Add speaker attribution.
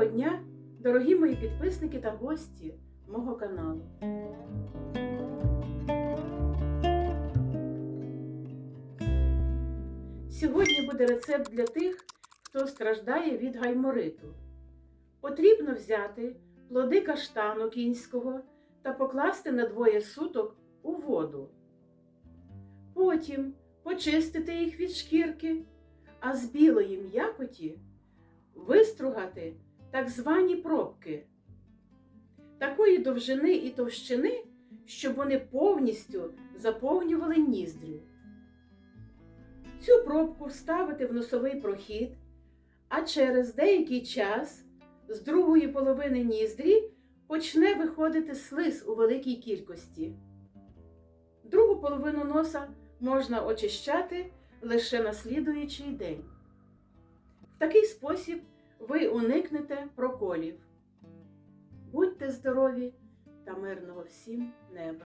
Speaker 1: Доброго дня, дорогі мої підписники та гості мого каналу. Сьогодні буде рецепт для тих, хто страждає від гаймориту. Потрібно взяти плоди каштану кінського та покласти на двоє суток у воду. Потім почистити їх від шкірки, а з білої м'якоті вистругати так звані пробки такої довжини і товщини, щоб вони повністю заповнювали ніздрю. Цю пробку вставити в носовий прохід, а через деякий час з другої половини ніздрі почне виходити слиз у великій кількості. Другу половину носа можна очищати лише на слідуючий день. В такий спосіб ви уникнете проколів. Будьте здорові та мирного всім неба!